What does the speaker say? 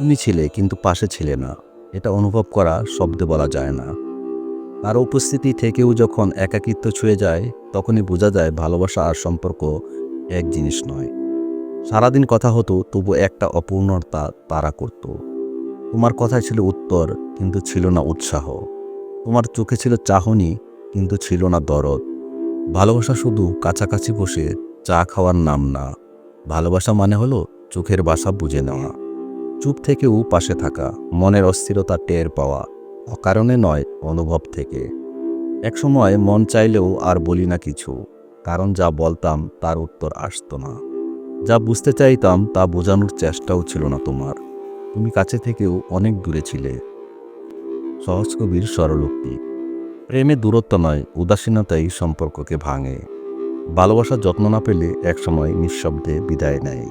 তুমি ছিলে কিন্তু পাশে ছিলে না। এটা অনুভব করা শব্দে বলা যায় না। তার উপস্থিতি থেকেও যখন একাকিত্ব ছুঁয়ে যায়, তখনই বোঝা যায় ভালোবাসা আর সম্পর্ক এক জিনিস নয়। সারাদিন কথা হতো, তবু একটা অপূর্ণতা তারা করত। তোমার কথায় ছিল উত্তর, কিন্তু ছিল না উৎসাহ। তোমার চোখে ছিল চাহনি, কিন্তু ছিল না দরদ। ভালোবাসা শুধু কাছাকাছি বসে চা খাওয়ার নাম না। ভালোবাসা মানে হলো চোখের বাসা বুঝে নেওয়া। চুপ থেকেও পাশে থাকা, মনের অস্থিরতা টের পাওয়া, অকারণে নয়, অনুভব থেকে। একসময় মন চাইলেও আর বলি না কিছু, কারণ যা বলতাম তার উত্তর আসতো না। যা বুঝতে চাইতাম তা বোঝানোর চেষ্টাও ছিল না তোমার। তুমি কাছে থেকেও অনেক দূরে ছিলে। সহজ কবির স্বরলোক্তি প্রেমে দূরত্ব নয়, উদাসীনতাই সম্পর্ককে ভাঙে। ভালোবাসার যত্ন না পেলে একসময় নিঃশব্দে বিদায় নেয়।